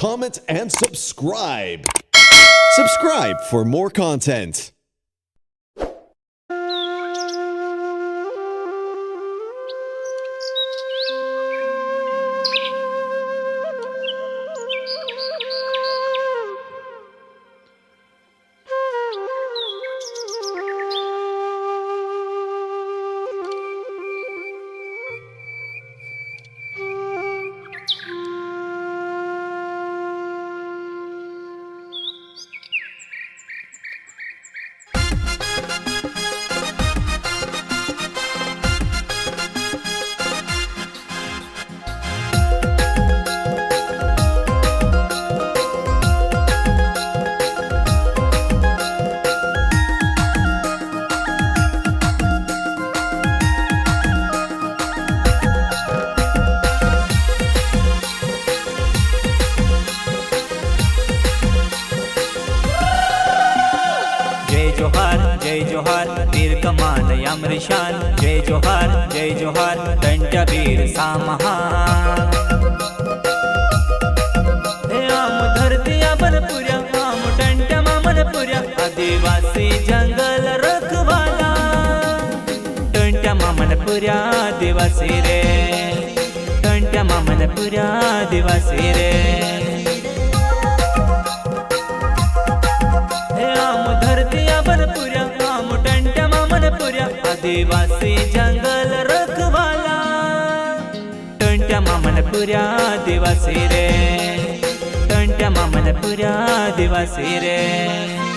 comment, and subscribe. Subscribe for more content. कमान अमृशान जय जोहार जय जोहार दंडवीर सामहा हे आम धरती पुऱ्या आम दंड पुऱ्या आदिवासी जंगल रखवाला। दंड पुऱ्या आदिवासी रे। दंड पुऱ्या आदिवासी रे। हे आम धरती पुऱ्या आम टंट्या मामन देवासे जंगल रखवाला. टंट्या मामन पुऱ्या देवासे रे. टंट्या मामन पुऱ्या देवासे रे.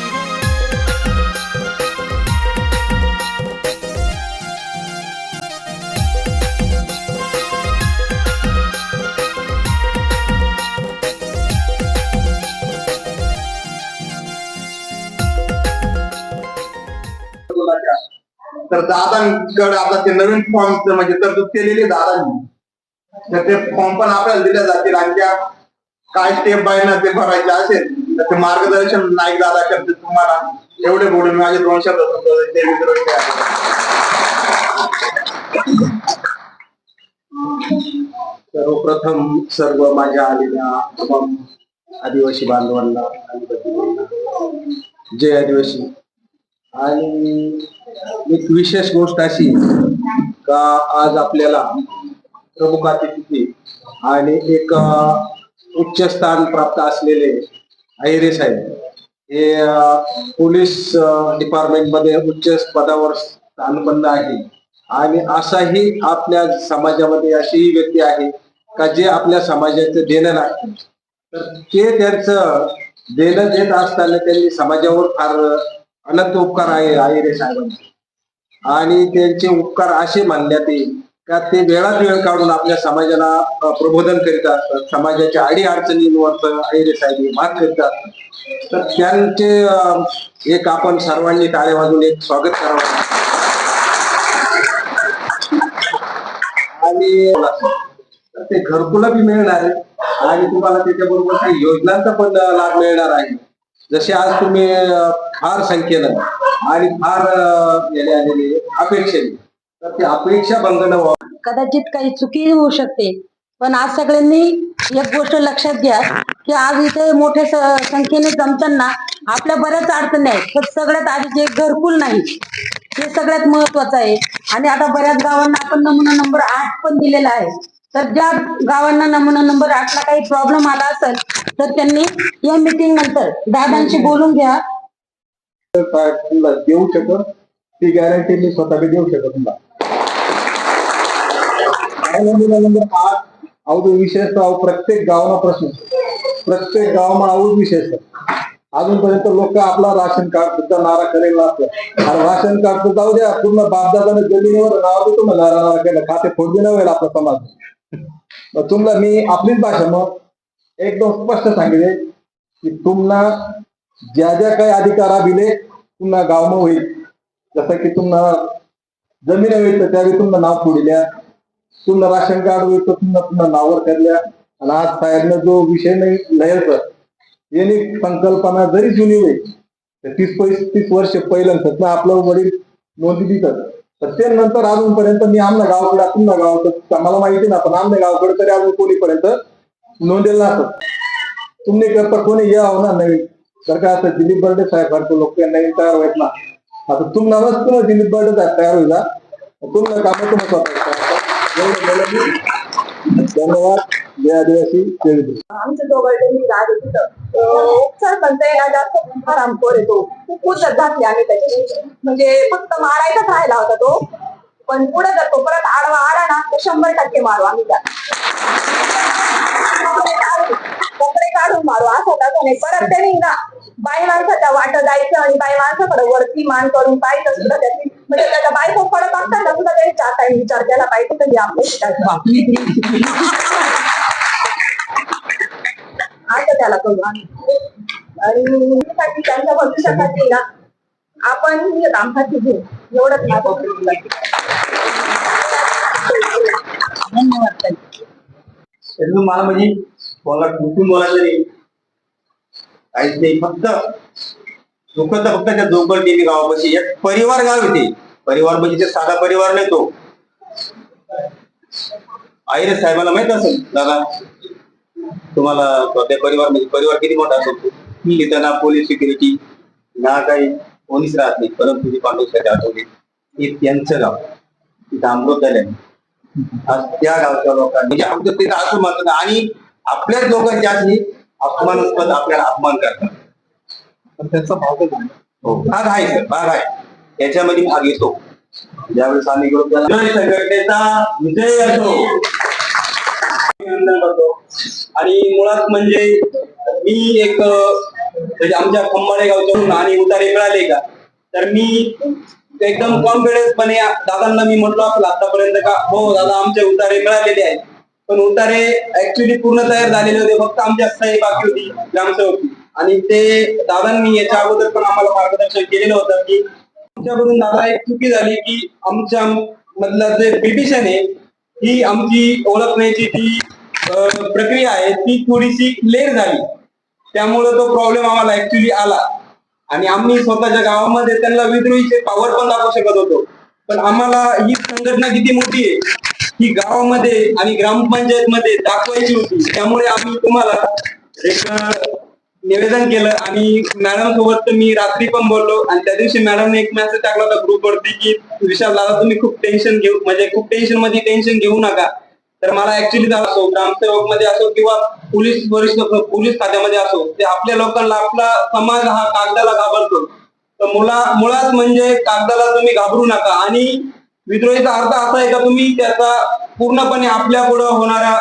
तर दादांकडे आता ते नवीन फॉर्म म्हणजे तरतूद केलेली दादांनी. तर ते फॉर्म पण आपल्याला दिले जातील आणि त्या काय स्टेप बाय ना ते भरायचे असेल तर ते मार्गदर्शन नाईक दादा करते तुम्हाला. एवढे बोलून माझे दोन शब्द ते घ्या. सर्वप्रथम सर्व माझ्या आलेल्या आदिवासी बांधवांना जय आदिवासी. आणि एक विशेष गोष्ट अशी का आज आपल्याला प्रमुख अतिथी आणि एक उच्च स्थान प्राप्त असलेले आयरे साहेब हे पोलीस डिपार्टमेंटमध्ये उच्च पदावर स्थानपन्न आहे. आणि असाही आपल्या समाजामध्ये अशी व्यक्ती आहे का जे आपल्या समाजाचं देणं लागते तर ते त्यांचं देणं देत असताना त्यांनी समाजावर फार अनंत उपकार आहे आहिरे साहेबांचे आणि त्यांचे उपकार असे मानण्यात येईल का ते वेळात वेळ काढून आपल्या समाजाला प्रबोधन करीत असतात. समाजाच्या अडी अडचणींवर आहिरे साहेब हे मात करीत असतात. तर त्यांचे एक आपण सर्वांनी टाळे वाजून एक स्वागत करावं. आणि ते घरकुला बी मिळणार आहे. आणि तुम्हाला त्याच्याबरोबर काही योजनांचा पण लाभ मिळणार आहे. जसे आज तुम्ही फार संख्येनं आणि फार आलेले अपेक्षेने तर ते अपेक्षा बंधन व्हावं. कदाचित काही चुकी होऊ शकते पण आज सगळ्यांनी एक गोष्ट लक्षात घ्या की आज इथे मोठ्या संख्येने जमताना आपल्या बऱ्याच अडचणी आहेत पण सगळ्यात आधी जे घरकुल नाही ते सगळ्यात महत्वाचं आहे. आणि आता बऱ्याच गावांना आपण नमुना नंबर आठ पण दिलेला आहे. तर ज्या गावांना नमुना नंबर आठला काही प्रॉब्लेम आला असेल तर त्यांनी या मीटिंग नंतर दादांशी बोलून घ्या. काय तुला देऊ शकत. ती गॅरंटी मी स्वतः देऊ शकत तुला नंबर आठ अवधू विशेषतः प्रत्येक गावाला प्रश्न प्रत्येक गावामा अवध विशेष अजूनपर्यंत लोक आपला राशन कार्ड सुद्धा नारा करेल नसतं आणि राशन कार्ड तर जाऊ द्या पूर्ण बापदादाने जमिनीवर नाव देतो ना नारा नारा केलं खाते फोडली नव्हे आपला समाज मग तुम्हाला मी आपलीच भाषा मग एकदम स्पष्ट सांगितले की तुम्हाला ज्या ज्या काही अधिकार दिले गाव गावमा होईल. जसं की तुम्हाला जमीन होईल तर त्यावेळी तुमचं नाव फोडल्या. तुम्हाला राशन कार्ड होईल तर तुम्हाला पुन्हा नावर करल्या आणि आज साहेबनं जो विषय नाही लयचा यांनी संकल्पना जरी जुनी होईल तर तीस पस्तीस वर्ष पहिल्यांदा आपलं वडील नोंदी देतात. तर ते नंतर अजूनपर्यंत मी आमच्या गावाकडे तुमना गावाकडे मला माहिती ना पण आमच्या गावाकडे तरी अजून कोणीपर्यंत नोंदेल नसत. तुम्ही करता कोणी या होणार नवीन जर का आता दिलीप बर्डे साहेबांचे लोक नवीन तयार व्हायत ना. आता तुम्हाला तुम्हाला दिलीप बर्डे साहेब तयार होईल तुम्हाला काम तुम्हाला धन्यवाद. जय आदिवासी जय आमचं दोघांनी राग तिथं उपचार करता येणार जास्त आरामखोर आहे हो. खूप उद्धत घातली आम्ही त्याची. म्हणजे फक्त मारायचाच राहिला होता तो. पण पुढे जर तो परत आडवा आला ना तर शंभर टक्के मारू आम्ही त्या कपडे काढून- मारू असं तसं नाही. परत त्यांनी ना बाई माणसाच्या वाट जायचं आणि बाई माणसाकडे वरती मान करून पाहिजे सुद्धा त्याची. म्हणजे त्याच्या बायको पडत असताना सुद्धा त्यांनी चार टाइम विचार केला पाहिजे तरी आपल्या शिकायचं त्याला करू आम्ही. आणि त्यांच्या भविष्यासाठी ना आपण हे कामसाठी घेऊ. एवढंच माझं धन्यवाद मला म्हणजे मला कुठून बोलायचं नाही काहीच नाही फक्त दुःख तर फक्त त्या दोघं टीव्ही गावापाशी. एक परिवार गाव येते परिवार म्हणजे ते साधा परिवार नाही तो. आईरे साहेबाला माहीत असेल दादा? तुम्हाला परिवार म्हणजे परिवार किती मोठा असतो तिथं ना पोलीस सिक्युरिटी ना काही कोणीच राहत नाही परंतु ती पांडुसाठी आठवली हे त्यांचं गाव तिथं अमृत झालं आज त्या गावच्या लोकांनी म्हणजे आमचं तिथं असं म्हणतात आणि आपल्याच लोकांची अशी अपमानास्पद आपल्याला अपमान करतात. त्यांचा आहे हो भाग आहे सर भाग आहे. त्याच्यामध्ये भाग येतो. ज्यावेळेस आम्ही संघटनेचा विजय असो. अभिनंदन करतो. आणि मुळात म्हणजे मी एक म्हणजे आमच्या खंबाळे गावच्याहून आणि उतारे मिळाले का? तर मी एकदम कॉन्फिडन्सपणे दादांना मी म्हटलो असेल आतापर्यंत का? हो दादा आमचे उतारे मिळालेले आहेत. पण उतारे ऍक्च्युली पूर्ण तयार झालेले होते फक्त आमच्या सही बाकी होती ग्रामसेवक. आणि ते दादांनी याच्या अगोदर पण आम्हाला मार्गदर्शन केलेलं होतं की आमच्याकडून दादा एक चुकी झाली की आमच्या मधलं जे पिटिशन आहे ही आमची ओळखण्याची ती प्रक्रिया आहे ती थोडीशी लेट झाली. त्यामुळे तो प्रॉब्लेम आम्हाला ऍक्च्युली आला. आणि आम्ही स्वतःच्या गावामध्ये त्यांना विद्रोहीचे पॉवर पण दाखवू शकत होतो. पण आम्हाला ही संघटना किती मोठी आहे ही गावामध्ये आणि ग्रामपंचायत मध्ये दाखवायची होती. त्यामुळे आम्ही तुम्हाला एक निवेदन केलं आणि मॅडम सोबत मी रात्री पण बोललो आणि त्या दिवशी मॅडमने एक मेसेज टाकला होता ग्रुप वरती की विशाल दादा तुम्ही खूप टेन्शन घेऊ म्हणजे खूप टेन्शनमध्ये टेन्शन घेऊ नका. तर मला ऍक्च्युली असो ग्रामसेवकमध्ये असो किंवा पोलीस वरिष्ठ पोलीस खात्यामध्ये असो ते आपल्या लोकांना आपला समाज हा कागदाला घाबरतो. तर मुला मुळात म्हणजे कागदाला तुम्ही घाबरू नका आणि विद्रोहीचा अर्थ असा आहे का तुम्ही त्याचा पूर्णपणे आपल्या पुढे होणारा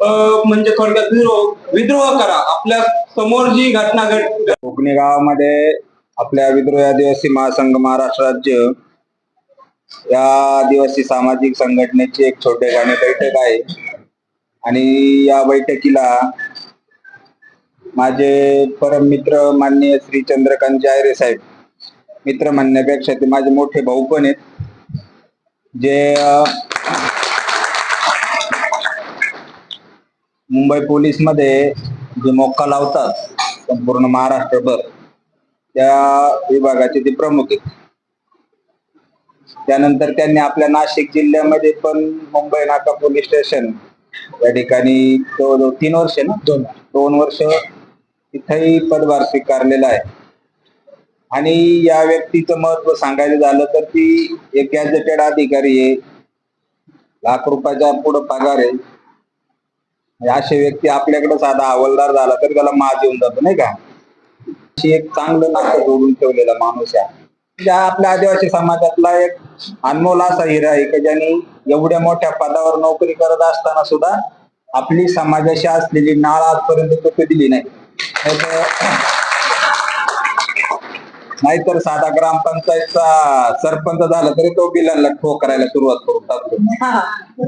म्हणजे थोडक्यात विद्रोह विद्रोह करा. आपल्यासमोर जी घटना घट कोकणी गावामध्ये आपल्या विद्रोही आदिवासी महासंघ महाराष्ट्र राज्य या आदिवासी सामाजिक संघटनेची एक छोटेखानी बैठक आहे. आणि या बैठकीला माझे परम मित्र माननीय श्री चंद्रकांत जायरे साहेब मित्र म्हणण्यापेक्षा ते माझे मोठे भाऊ पण आहेत. जे मुंबई पोलीसमध्ये जे मोक्का लावतात संपूर्ण महाराष्ट्रभर त्या विभागाचे ते प्रमुख आहेत. त्यानंतर त्यांनी आपल्या नाशिक जिल्ह्यामध्ये पण मुंबई नाका पोलीस स्टेशन या ठिकाणी जवळजवळ तीन वर्ष ना? दोन. दोन वर्ष तिथेही पदभार स्वीकारलेला आहे. आणि या व्यक्तीचं महत्त्व सांगायचं झालं तर ती एक गॅजेटेड अधिकारी आहे. लाख रुपयाच्या पुढे पगार आहे. असे व्यक्ती आपल्याकडे साधा हवालदार झाला तर त्याला माज येऊन जातो नाही का? अशी एक चांगलं नातं जोडून ठेवलेला माणूस आहे. ज्या आपल्या आदिवासी समाजातला एक अनमोल असा हिरा आहे की ज्यांनी एवढ्या मोठ्या पदावर नोकरी करत असताना सुद्धा आपली समाजाशी असलेली नाळ आजपर्यंत तो दिली नाही. नाहीतर- साधा ग्रामपंचायतचा सरपंच झाला तरी तो बिलांना ठोकरायला सुरुवात करून टाकतो.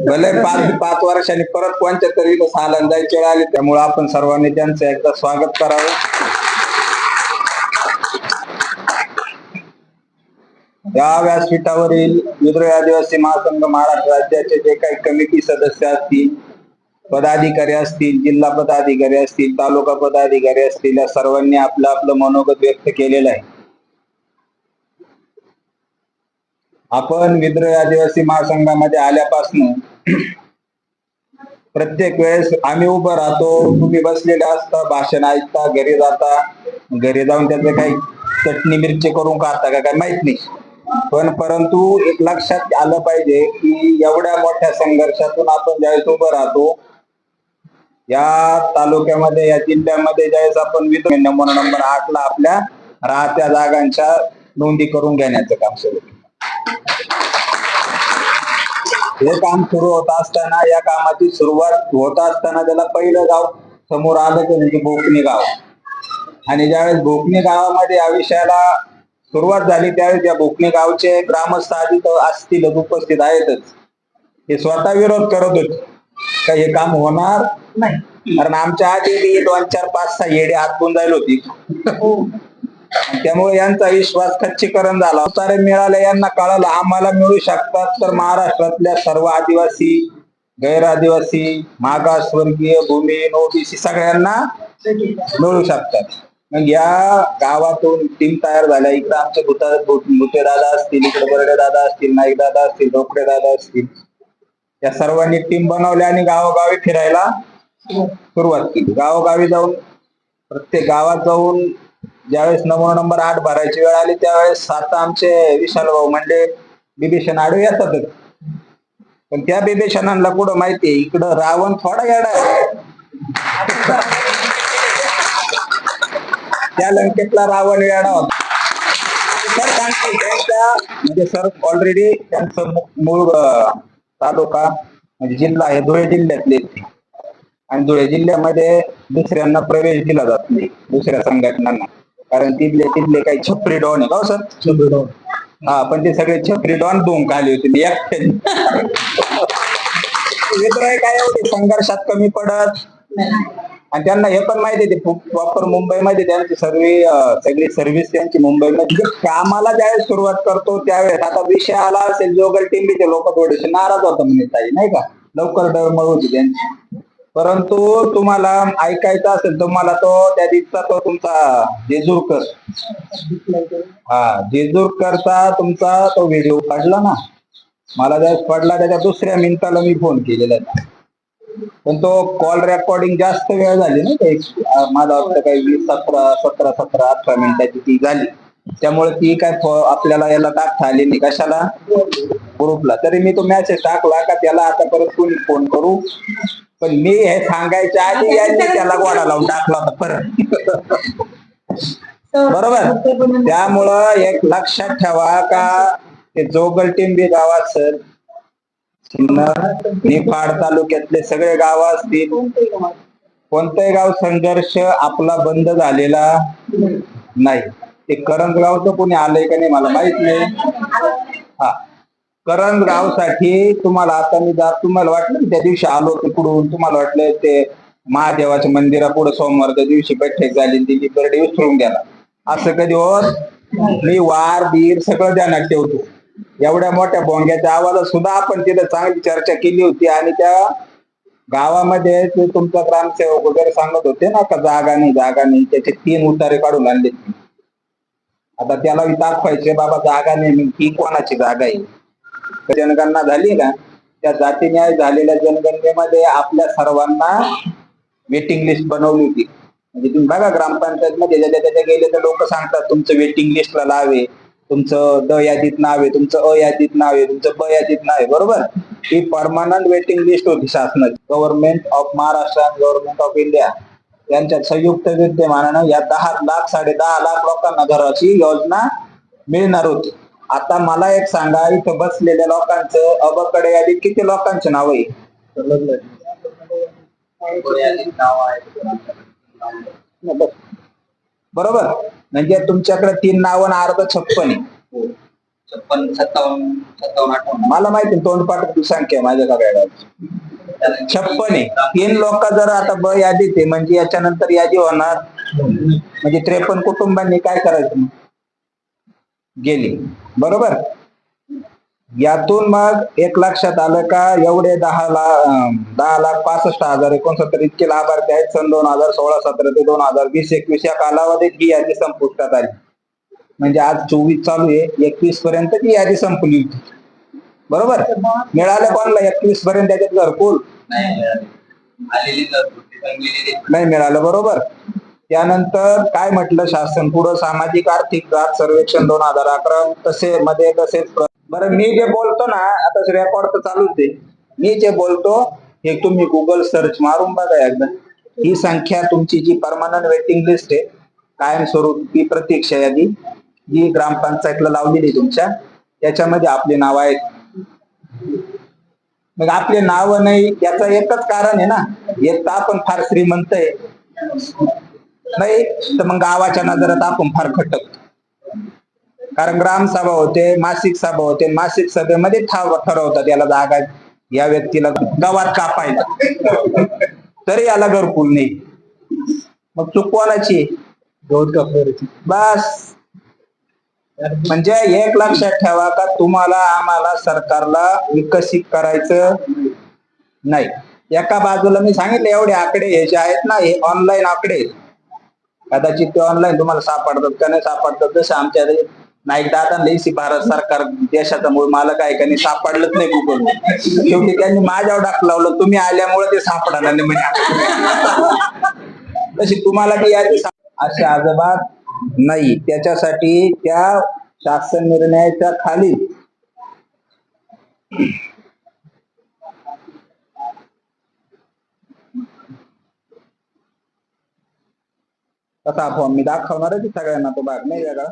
भले पाच पाच वर्षांनी परत कोणत्या तरी सालान जायची वेळ आली त्यामुळे आपण सर्वांनी त्यांचं एकदा स्वागत करावं. या व्यासपीठावरील विद्रोही आदिवासी महासंघ महाराष्ट्र राज्याचे जे काही कमिटी सदस्य असतील पदाधिकारी असतील जिल्हा पदाधिकारी असतील तालुका पदाधिकारी असतील या सर्वांनी आपलं आपलं मनोगत व्यक्त केलेलं आहे. आपण विद्रोही आदिवासी महासंघामध्ये आल्यापासून प्रत्येक वेळेस आम्ही उभं राहतो तुम्ही बसलेले असता भाषण ऐकता घरी जाता घरी जाऊन त्याचं काही चटणी मिरची करून खाता का काय माहीत नाही. पण परंतु एक लक्षात आलं पाहिजे की एवढ्या मोठ्या संघर्षातून आपण ज्यावेळेस उभं राहतो या तालुक्यामध्ये या जिल्ह्यामध्ये ज्यावेळेस आपण विध नमुना नंबर आठ ला आपल्या राहत्या जागांच्या नोंदी करून घेण्याचं काम सुरू हे काम सुरू होत असताना या कामाची सुरुवात होत असताना त्याला पहिलं गाव समोर आलं ते म्हणजे भोकणी गाव. आणि ज्यावेळेस भोकणी गावामध्ये या विषयाला सुरुवात झाली त्यावेळेस या भोकणी गावचे ग्रामस्थ आधी तर असतीलच उपस्थित आहेतच. हे स्वतः विरोध करत होते. का हे काम होणार? नाही. कारण आमच्या आधी दोन चार पाच सहा येडे हात गुंजायला होती. आणि त्यामुळे यांचा विश्वास खच्चीकरण झाला. सारे मिळाले यांना कळालं आम्हाला मिळू शकतात. तर महाराष्ट्रातल्या सर्व आदिवासी गैर आदिवासी मागासवर्गीय भूमी ओबीसी सगळ्यांना मिळू शकतात. मग या गावातून टीम तयार झाल्या. इकडे आमचे भूता भुते दादा असतील इकडे बरडे दादा असतील नाईक दादा असतील डोकडे दादा असतील. या सर्वांनी टीम बनवल्या आणि गावोगावी फिरायला सुरुवात केली. गावोगावी जाऊन प्रत्येक गावात जाऊन ज्यावेळेस नमुना नंबर आठ भरायची वेळ आली त्यावेळेस सात आमचे विशाल भाऊ म्हणजे बिभीषण आडवे येतातच पण त्या बिभीषणांना कुठं माहितीये इकडं रावण थोडा येणार त्या लंकेतला रावण येडा होता. सर सांगते त्यांच्या म्हणजे सर ऑलरेडी त्यांचं मूळ तालुका म्हणजे जिल्हा आहे धुळे जिल्ह्यातले. आणि धुळे जिल्ह्यामध्ये दुसऱ्यांना प्रवेश दिला जात नाही दुसऱ्या संघटनांना. कारण तिथले तिथले काही छपरी डॉन आहे हो सर? छपरी डॉन. हा पण ते सगळे छपरी डॉन दोन आले होते. मी एकट्याने काय एवढे? संघर्षात कमी पडत? आणि त्यांना हे पण माहिती आहे प्रॉपर मुंबईमध्ये त्यांची सर्व सगळी सर्व्हिस त्यांची मुंबईमध्ये जे कामाला ज्यावेळेस सुरुवात करतो त्यावेळेस आता विषय आला असेल जोगल टिंबीचे लोक थोडेसे नाराज होता म्हणजे ताई नाही का? लवकर डळमळ होती त्यांची. परंतु तुम्हाला ऐकायचं असेल तुम्हाला तो त्या दिवसा तो तुमचा जेजूरकर. हा जेजूरकरचा तुमचा तो व्हिडिओ पडला ना. मला ज्यावेळेस पडला त्याच्या दुसऱ्या मिनिटाला मी फोन केलेला आहे. पण तो कॉल रेकॉर्डिंग जास्त वेळ झाली ना ते माझा वाटतं काही वीस सतरा सतरा सतरा अठरा मिनिटाची ती झाली. त्यामुळे ती काय आपल्याला याला टाकता आली नाही. कशाला? ग्रुपला. तरी मी तो मेसेज टाकला का त्याला आता परत कोणी फोन करू? पण मी हे सांगायच्या आधी यांनी त्याला गोडा लावून टाकला होता परत. बरोबर? त्यामुळं एक लक्षात ठेवा का ते जोगल टिंबी गावात सर निफाड तालुक्यातले सगळे गाव असतील. कोणतंही गाव संघर्ष आपला बंद झालेला नाही. ते करंजगावचं कोणी आलंय का नाही मला माहीत नाही. हा. करंजगावसाठी तुम्हाला आता मी जात तुम्हाला वाटलं त्या दिवशी आलो तिकडून तुम्हाला वाटलं ते महादेवाच्या मंदिरा पुढे सोमवारच्या दिवशी बैठक झाली दिली बर्डे विसरून गेला. असं कधी होत? मी वार बीर सगळं ध्यानात ठेवतो. एवढ्या मोठ्या भोंग्याच्या आवाजात सुद्धा आपण तिथे चांगली चर्चा केली होती आणि त्या गावामध्ये ते तुमचा ग्रामसेवक वगैरे सांगत होते ना का जागा नाही जागा नाही. त्याचे तीन उतारे काढून आणले आता त्याला दाखवायचे बाबा जागा नाही ही कोणाची जागा आहे? जनगणना झाली ना त्या जातीन्याय झालेल्या जनगणनेमध्ये आपल्या सर्वांना वेटिंग लिस्ट बनवली होती. म्हणजे तुम्ही बघा ग्रामपंचायत मध्ये ज्याच्या त्याच्या गेले तर लोक सांगतात तुमचं वेटिंग लिस्टला लावे तुमचं द यादीत नाव आहे तुमचं अ यादीत नाव आहे तुमचं ब यादीत नाव आहे बरोबर? ही परमनंट वेटिंग लिस्ट होती शासनाची. गव्हर्नमेंट ऑफ महाराष्ट्र आणि गव्हर्नमेंट ऑफ इंडिया यांच्या संयुक्त विद्यमानानं या दहा लाख साडे दहा लाख लोकांना घराची योजना मिळणार होती. आता मला एक सांगा इथं बसलेल्या लोकांचं अबकडे यादीत किती लोकांचे नाव आहे? बस. बरोबर? म्हणजे तुमच्याकडे तीन नाव आणि अर्ध छप्पन आहे. छप्पन सत्तावन्न सत्तावन्न अठ्ठावन्न. मला माहिती तोंडपाठ संख्या आहे माझ्या सगळ्या छप्पन आहे. तीन लोक जर आता ब यादीत आहे म्हणजे याच्यानंतर यादी होणार. म्हणजे त्रेपन्न कुटुंबांनी काय करायचं गेली. बरोबर? यातून मग एक लक्षात आलं का एवढे दहा लाख दहा लाख पासष्ट हजार एकोणसत्तर इतके लाभार्थी आहेत. सन दोन हजार सोळा सतरा ते दोन हजार वीस एकवीस या कालावधीत ही यादी संपुष्टात आली. म्हणजे आज चोवीस चालू आहे. एकवीस पर्यंत ती यादी संपली होती. बरोबर? मिळालं कोणाला? एकवीस पर्यंत त्याच्यात घरकुल. नाही मिळालं. बरोबर? त्यानंतर काय म्हटलं शासन? पुढं सामाजिक आर्थिक जात सर्वेक्षण दोन हजार अकरा तसे मध्ये तसेच बरं मी जे बोलतो ना आता रेकॉर्ड तर चालूच दे मी जे बोलतो हे तुम्ही गुगल सर्च मारून बघा एकदा. ही संख्या तुमची जी परमानंट वेटिंग लिस्ट आहे कायमस्वरूपी प्रतीक्षा यादी जी ग्रामपंचायतला लावलेली तुमच्या त्याच्यामध्ये आपले नाव आहेत. मग आपले नाव नाही याचं एकच कारण आहे ना. एक आपण फार श्रीमंत आहे. नाही तर मग गावाच्या नजरात आपण फार खटक कारण ग्रामसभा होते मासिक सभा होते मासिक सभेमध्ये ठाव ठरवतात याला जागा या व्यक्तीला गावात कापायला. तरी याला घरकुल नाही. मग चूक कोणाची? बस. म्हणजे एक लक्षात ठेवा का तुम्हाला आम्हाला सरकारला विकसित करायचं नाही. एका बाजूला मी सांगितलं एवढे आकडे हे जे आहेत ना हे ऑनलाईन आकडे आहेत. कदाचित ते ऑनलाईन तुम्हाला सापडतात का नाही सापडतात. जसं आमच्या नाईक दादा लेसी भारत सरकार देशाचा मूळ मालक आहे का नाही सापडलंच नाही गुगल शेवटी त्यांनी माझ्यावर डाक लावलं. तुम्ही आल्यामुळे ते सापडणार नाही म्हणजे तशी तुम्हाला ती यादी असे अजबात नाही. त्याच्यासाठी त्या शासन निर्णयाच्या खाली तसा फॉर्म मी दाखवणार आहे सगळ्यांना तो भाग नाही वेगळा